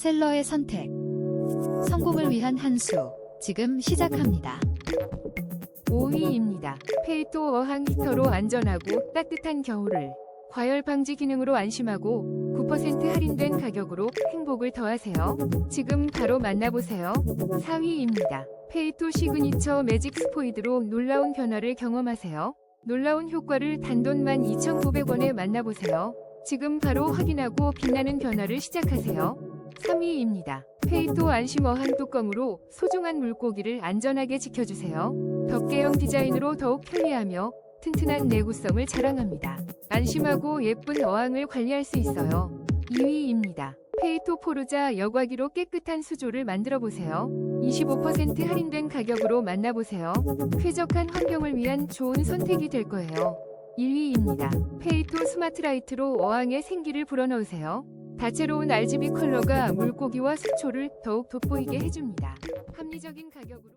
셀러의 선택. 성공을 위한 한 수. 지금 시작합니다. 5위입니다. 페이토 어항 히터로 안전하고 따뜻한 겨울을 과열 방지 기능으로 안심하고 9% 할인된 가격으로 행복을 더하세요. 지금 바로 만나보세요. 4위입니다. 페이토 시그니처 매직 스포이드로 놀라운 변화를 경험하세요. 놀라운 효과를 단돈 12,900원에 만나보세요. 지금 바로 확인하고 빛나는 변화를 시작하세요. 3위입니다. 페이토 안심 어항 뚜껑으로 소중한 물고기를 안전하게 지켜주세요. 덮개형 디자인으로 더욱 편리하며 튼튼한 내구성을 자랑합니다. 안심하고 예쁜 어항을 관리할 수 있어요. 2위입니다. 페이토 포르자 여과기로 깨끗한 수조를 만들어 보세요. 25% 할인된 가격으로 만나보세요. 쾌적한 환경을 위한 좋은 선택이 될 거예요. 1위입니다. 페이토 스마트라이트로 어항에 생기를 불어넣으세요. 다채로운 RGB 컬러가 물고기와 수초를 더욱 돋보이게 해줍니다. 합리적인 가격으로